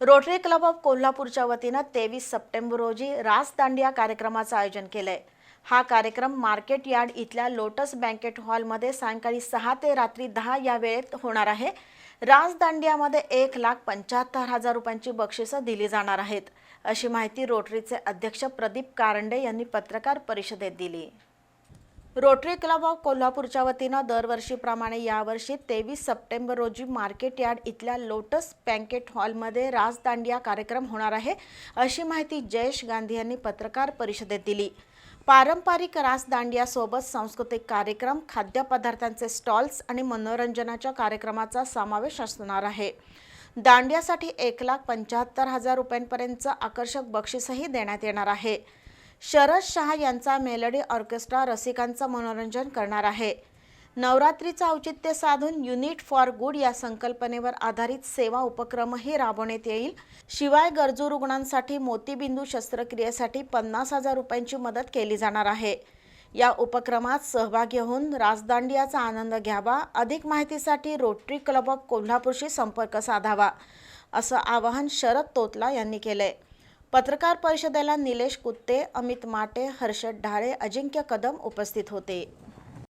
Rotary club of कोल्हापूरच्या वतीनं तेवीस सप्टेंबर रोजी रासदांडिया कार्यक्रमाचं आयोजन केलंय. हा कार्यक्रम मार्केट यार्ड इथल्या लोटस बँकेट हॉलमध्ये सायंकाळी सहा ते रात्री दहा या वेळेत होणार आहे. राजदांडियामध्ये एक लाख पंच्याहत्तर हजार रुपयांची बक्षिसं दिली जाणार आहेत. अशी माहिती रोटरीचे अध्यक्ष प्रदीप कारंडे यांनी पत्रकार परिषदेत दिली. रोटरी क्लब ऑफ कोल्हापूरच्या वतीनं दरवर्षीप्रमाणे यावर्षी तेवीस सप्टेंबर रोजी मार्केट यार्ड इथल्या लोटस बँकेट हॉलमध्ये राजदांडिया कार्यक्रम होणार आहे अशी माहिती जयेश गांधी यांनी पत्रकार परिषदेत दिली. पारंपरिक रासदांडियासोबत सांस्कृतिक कार्यक्रम खाद्यपदार्थांचे स्टॉल्स आणि मनोरंजनाच्या कार्यक्रमाचा समावेश असणार आहे. दांडियासाठी एक लाख पंच्याहत्तर हजार रुपयांपर्यंतचं आकर्षक बक्षीसही देण्यात येणार आहे. शरद शहा यांचा मेलडी ऑर्केस्ट्रा रसिकांचं मनोरंजन करणार आहे. नवरात्रीचं औचित्य साधून युनिट फॉर गुड या संकल्पनेवर आधारित सेवा उपक्रमही राबवण्यात येईल. शिवाय गरजू रुग्णांसाठी मोतीबिंदू शस्त्रक्रियेसाठी पन्नास हजार रुपयांची मदत केली जाणार आहे. या उपक्रमात सहभागी होऊन राजदांडियाचा आनंद घ्यावा अधिक माहितीसाठी रोटरी क्लब ऑफ कोल्हापूरशी संपर्क साधावा असं आवाहन शरद तोतला यांनी केलंय. पत्रकार परिषदेला निलेश कुत्ते अमित माटे हर्षद ढाळे अजिंक्य कदम उपस्थित होते.